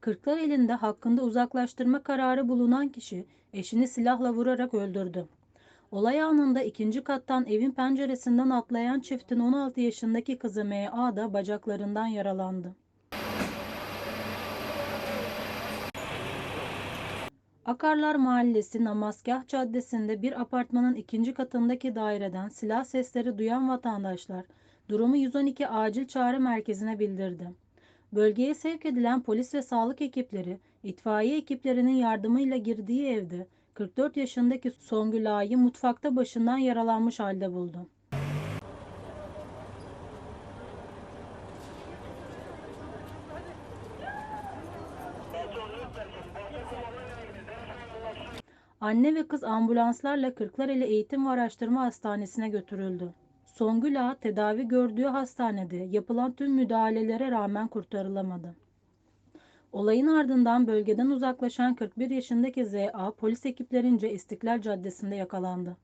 Kırklareli'nde hakkında uzaklaştırma kararı bulunan kişi eşini silahla vurarak öldürdü. Olay anında ikinci kattan evin penceresinden atlayan çiftin 16 yaşındaki kızı M.A. da bacaklarından yaralandı. Akarlar Mahallesi Namazgah Caddesi'nde bir apartmanın ikinci katındaki daireden silah sesleri duyan vatandaşlar durumu 112 acil çağrı merkezine bildirdi. Bölgeye sevk edilen polis ve sağlık ekipleri itfaiye ekiplerinin yardımıyla girdiği evde 44 yaşındaki Songül Ağa'yı mutfakta başından yaralanmış halde buldu. Anne ve kız ambulanslarla Kırklareli Eğitim ve Araştırma Hastanesi'ne götürüldü. Songül Ağa tedavi gördüğü hastanede yapılan tüm müdahalelere rağmen kurtarılamadı. Olayın ardından bölgeden uzaklaşan 41 yaşındaki Z.A. polis ekiplerince İstiklal Caddesi'nde yakalandı.